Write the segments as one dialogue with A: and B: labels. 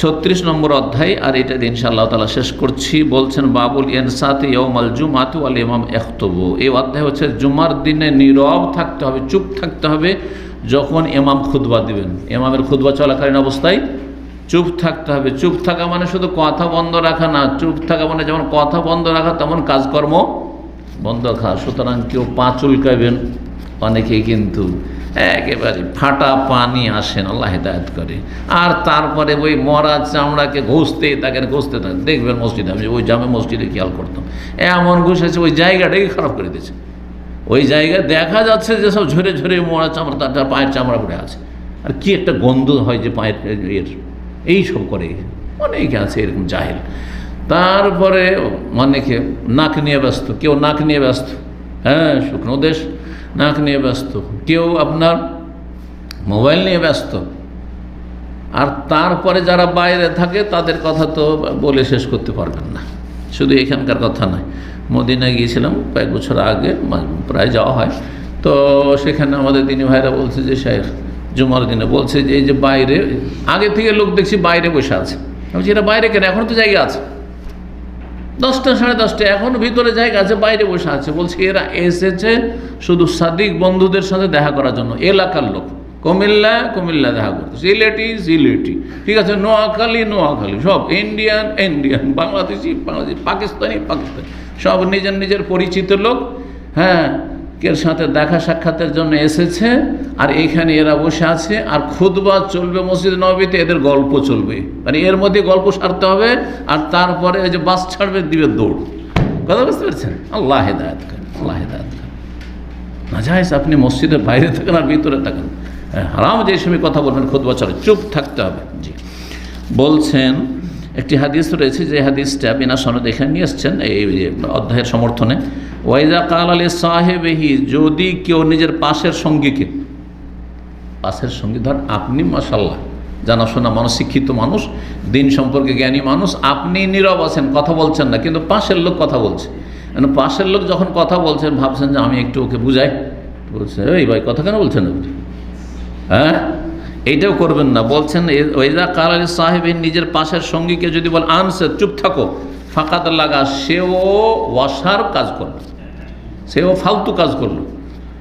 A: ছত্রিশ নম্বর অধ্যায়, আর এটা ইনশাআল্লাহ তালা শেষ করছি। বলছেন, বাবুল এনসাতে ইয়মাল জুমাতু আল ইমাম এখতবু এই অধ্যায় হচ্ছে জুমার দিনে নীরব থাকতে হবে, চুপ থাকতে হবে যখন এমাম খুদবা দিবেন। এমামের খুদবা চলাকালীন অবস্থায় চুপ থাকতে হবে। চুপ থাকা মানে শুধু কথা বন্ধ রাখা না, চুপ থাকা মানে যেমন কথা বন্ধ রাখা, তেমন কাজকর্ম বন্ধ রাখা। সুতরাং কেউ পা চুলকাবেন, অনেকেই কিন্তু। একেবারে ফাটা পানি আসেন আল্লাহ হেদায়ত করে। আর তারপরে ওই মরা চামড়াকে ঘষতে, তাকে ঘষতে থাকে দেখবেন মসজিদে, আমি ওই জামে মসজিদে খেয়াল করতাম। এমন ঘুষেছে ওই জায়গাটাই খারাপ করে দিয়েছে। ওই জায়গায় দেখা যাচ্ছে যে সব ঝরে ঝরে মরা চামড়া তার পায়ের চামড়া পড়ে আছে। আর কি একটা গন্ধ হয় যে পায়ের, এর, এই সব করে। অনেকে আছে এরকম জাহেল। তারপরে অনেকে নাক নিয়ে ব্যস্ত, কেউ নাক নিয়ে ব্যস্ত। হ্যাঁ শুকনো দেশ। নাক নিয়ে ব্যস্ত। কেউ আপনার মোবাইল নিয়ে ব্যস্ত। আর তারপরে যারা বাইরে থাকে, তাদের কথা তো বলে শেষ করতে পারবেন না। শুধু এখানকার কথা নয়। মদিনায় গিয়েছিলাম কয়েক বছর আগে প্রায় যাওয়া হয়। তো সেখানে আমাদের দিনী ভাইরা বলছে যে শেখ জুমার দিনে বলছে যে, এই যে বাইরে, আগে থেকে লোক দেখছি বাইরে বসে আছে। আমি এটা বাইরে কেন? এখন তো জায়গা আছে। দশটা সাড়ে দশটা, এখন ভিতরে জায়গা আছে, বাইরে বসে আছে। বলছে, এরা এসেছে শুধু সাদিক বন্ধুদের সাথে দেখা করার জন্য, এলাকার লোক। কুমিল্লা কুমিল্লা দেখা করতে সিলেটি সিলেটি ঠিক আছে, নোয়াখালী নোয়াখালী, সব ইন্ডিয়ান ইন্ডিয়ান, বাংলাদেশি বাংলাদেশি, পাকিস্তানি পাকিস্তানি। সব নিজের নিজের পরিচিত লোক হ্যাঁ। এর সাথে দেখা সাক্ষাতের জন্য এসেছে? আর এইখানে এরা বসে আছে। আর খুদবা চলবে মসজিদ নবীতে এদের গল্প চলবে। মানে এর মধ্যে গল্প সারতে হবে আর তারপরে ওই যে বাস ছাড়বে দিবে দৌড়। কথা বুঝতে পারছেন? আল্লাহ হেদায়ত করেন আল্লাহ হেদায়ত করেন। না যাইস আপনি মসজিদের বাইরে থাকেন আর ভিতরে থাকেন। হ্যাঁ, হারাম যে সময় কথা বলবেন খুদবা চলে চুপ থাকতে হবে। জি। বলছেন একটি হাদিস রয়েছে যে হাদিসটা বিনা সনদ এখানে নিয়ে এসছেন এই অধ্যায়ের সমর্থনে। ওয়াইজা কাল আলী সাহেবেহি, যদি কেউ নিজের পাশের সঙ্গীকে, পাশের সঙ্গী, ধর আপনি মাসাল্লাহ জানাশোনা মানুষ, শিক্ষিত মানুষ, দিন সম্পর্কে জ্ঞানী মানুষ, আপনি নীরব আছেন, কথা বলছেন না, কিন্তু পাশের লোক কথা বলছে। কেন পাশের লোক যখন কথা বলছেন ভাবছেন যে আমি একটু ওকে বুঝাই, বলছে, এই ভাই, কথা কেন বলছেন আপনি? হ্যাঁ? এইটাও করবেন না, বলছেন ওইজা কাল আলী সাহেবের নিজের পাশের সঙ্গীকে যদি বল, আনসে, চুপ থাকো। ফাঁকাত লাগা, সেও ওয়াসার কাজ করল, সেও ফালতু কাজ করল,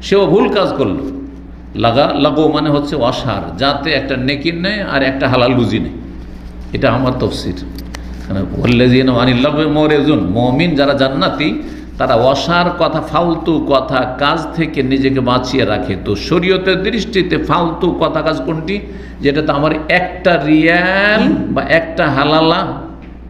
A: সেও ভুল কাজ করল। লাগা, লাগো মানে হচ্ছে অসার, যাতে একটা নেকির নেই আর একটা হালাল রুজি নেই। এটা আমার তফসির। যে আনিল্লাহে মরেজুন, মমিন যারা জান্নাতি, তারা অসার কথা, ফালতু কথা কাজ থেকে নিজেকে বাঁচিয়ে রাখে। তো শরীয়তের দৃষ্টিতে ফালতু কথা কাজ কোনটি? যেটাতে আমার একটা রিয়াল বা একটা হালালা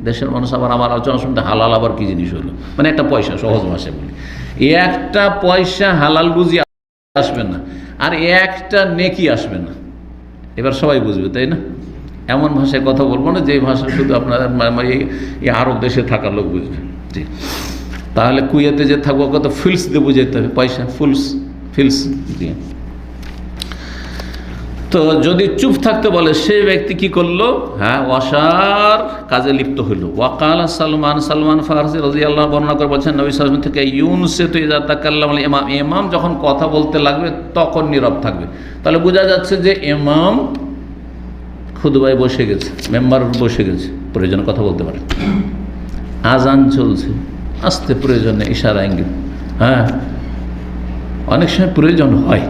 A: দেশের মানুষ আবার আমার আলোচনা শুনতে হালাল আবার কি জিনিস হলো? মানে একটা পয়সা, সহজ ভাষায় বলি। একটা পয়সা হালাল বুঝি আসবে না, আর একটা নেকি আসবে না। এবার সবাই বুঝবে, তাই না? এমন ভাষায় কথা বলব না, যে ভাষা শুধু মা- এই আরব দেশে থাকা লোক বুঝবে। জি। তাহলে কুয়েতে যে থাকব, কত ফিলস দিয়ে বুঝাইতে হবে, পয়সা, ফুলস, ফিলস দিয়ে তো যদি চুপ থাকতে বলে, সে ব্যক্তি কি করল? হ্যাঁ ওয়াসার কাজে লিপ্ত হইল। ওয়াকাল সালমান সালমান ফারসি রাজি আল্লাহ বর্ণনা করে বলছেন, নবী সালমান থেকে ইউন সে তো ইজা তাকাল্লাম ইমাম। ইমাম যখন কথা বলতে লাগবে, তখন নীরব থাকবে। তাহলে বোঝা যাচ্ছে যে ইমাম খুদবাই বসে গেছে, মেম্বার বসে গেছে, প্রয়োজনে কথা বলতে পারে। আজান চলছে, আসতে প্রয়োজনে ইশারা ইঙ্গিত। হ্যাঁ অনেক সময় প্রয়োজন হয়।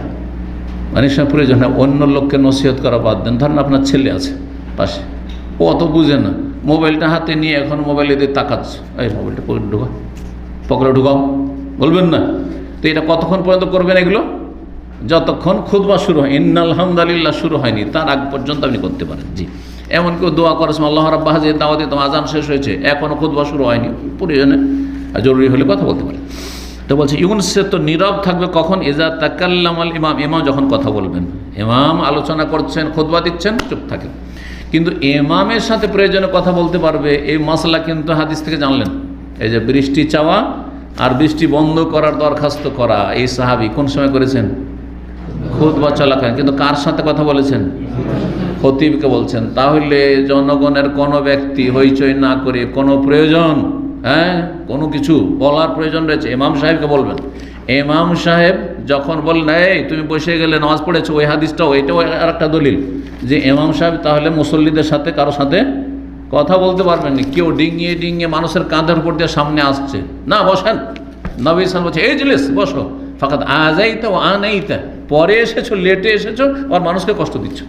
A: অনেক সময় প্রয়োজন হয় অন্য লোককে নসিহত করা বাদ দেন, ধরেন আপনার ছেলে আছে পাশে, ও অত বুঝে না, মোবাইলটা হাতে নিয়ে এখন মোবাইলে দিয়ে তাকাচ্ছে। এই মোবাইলটা পকেটে ঢুকাও পকেটে ঢুকাও, বলবেন না? তো এটা কতক্ষণ পর্যন্ত করবেন এগুলো? যতক্ষণ খুদবা শুরু হয় ইন্না আলহামদুলিল্লাহ শুরু হয়নি, তার আগ পর্যন্ত আপনি করতে পারেন, জি। এমন কেউ দোয়া করেছেন আল্লাহ রাব্বাহ যে দাওয়াতে, তোমার আজান শেষ হয়েছে এখনও খুদবা শুরু হয়নি। প্রয়োজনে জরুরি হলে কথা বলতে পারেন তো বলছে ইউনসে তো নীরব থাকবে কখন? এজা তাকাল্লাম আল ইমাম। ইমাম যখন কথা বলবেন, ইমাম আলোচনা করছেন খুদবা দিচ্ছেন, চুপ থাকেন। কিন্তু ইমামের সাথে প্রয়োজনে কথা বলতে পারবে, এই মশলা কিন্তু হাদিস থেকে জানলেন। এই যে বৃষ্টি চাওয়া আর বৃষ্টি বন্ধ করার দরখাস্ত করা, এই সাহাবি কোন সময় করেছেন? খুদবা চলাকালীন। কিন্তু কার সাথে কথা বলেছেন? খতিবকে বলছেন। তাহলে জনগণের কোনো ব্যক্তি হইচই না করে কোনো প্রয়োজন হ্যাঁ কোনো কিছু বলার প্রয়োজন রয়েছে। ইমাম সাহেবকে বলবেন। ইমাম সাহেব যখন বললেন, এই, তুমি বসে গেলে নামাজ পড়েছো, ওই হাদিসটাও এটাও আর একটা দলিল। যে ইমাম সাহেব তাহলে মুসল্লিদের সাথে, কারও সাথে কথা বলতে পারবেন না। কেউ ডিঙিয়ে ডিঙিয়ে মানুষের কাঁধের উপর দিয়ে সামনে আসছে। না, বসেন। নবী সাল বলছে এই জিলিস, বসো। ফাঁকাত আজাইতে ও আনাইতে, পরে এসেছ, লেটে এসেছ আর মানুষকে কষ্ট দিচ্ছ।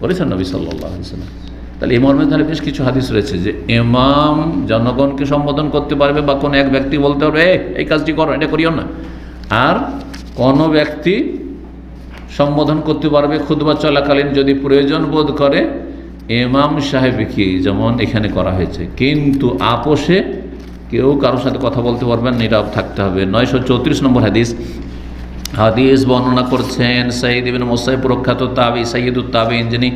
A: বলেছেন নবী সাল্লাহ তাহলে এই মর্মে তাহলে বেশ কিছু হাদিস রয়েছে যে এমাম জনগণকে সম্বোধন করতে পারবে বা কোনো এক ব্যক্তি বলতে পারবে "এই, এই কাজটি করো এটা করিও না। আর কোনো ব্যক্তি সম্বোধন করতে পারবে খুদবা চলাকালীন যদি প্রয়োজন বোধ করে ইমাম সাহেবকে যেমন এখানে করা হয়েছে। কিন্তু আপোষে কেউ কারোর সাথে কথা বলতে পারবেন নীরব থাকতে হবে। নয়শো চৌত্রিশ নম্বর হাদিস। হাদিস বর্ণনা করছেন সাইদ ইবিন মোসাই প্রখ্যাত তাবি সৈয়দুল তাবিন যিনি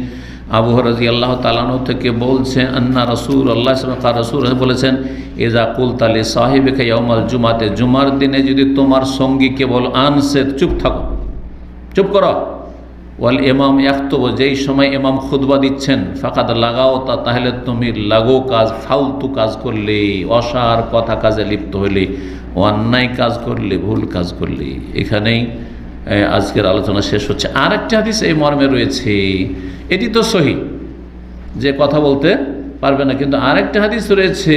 A: আবু রাজি আল্লাহ তালানো থেকে বলছেন, আন্না রসুল আল্লাহ তার রসুল বলেছেন এজা কুল তালে সাহেবে ইয়ামাল জুমাতে, জুমার দিনে যদি তোমার সঙ্গী কেবল আনসে চুপ থাকো, চুপ করো। ওয়াল ইমাম একতব যেই সময় এমাম খুদবা দিচ্ছেন ফাঁকাত লাগাও তা, তাহলে তুমি লাগো কাজ, ফালতু কাজ করলে, অসার কথা কাজে লিপ্ত হলে অন্যায় কাজ করলে, ভুল কাজ করলে। এখানেই আজকের আলোচনা শেষ হচ্ছে। আর একটা হাদিস এই মর্মে রয়েছে। এটি তো সহি, যে কথা বলতে পারবে না, কিন্তু আরেকটা হাদিস রয়েছে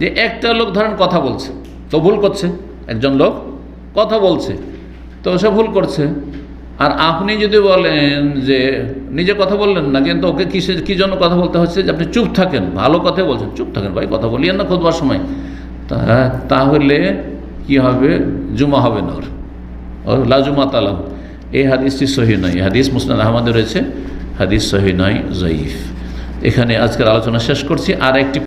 A: যে একটা লোক ধরেন কথা বলছে, তো ভুল করছে, একজন লোক কথা বলছে, তো সে ভুল করছে। আর আপনি যদি বলেন যে নিজে কথা বললেন না, কিন্তু ওকে কিসে, কী জন্য কথা বলতে হচ্ছে? যে আপনি চুপ থাকেন, ভালো কথা বলছেন, চুপ থাকেন ভাই, কথা বলিয়েন না খোঁজবার সময়। তাহলে কি হবে? জুমা হবে না ওর। ওর আলাম এই হাদিসটি সহি নয় হাদিস মুসনাদ আহমদে রয়েছে হাদিস সহি নয় জয়ীফ এখানে আজকের আলোচনা শেষ করছি আর একটি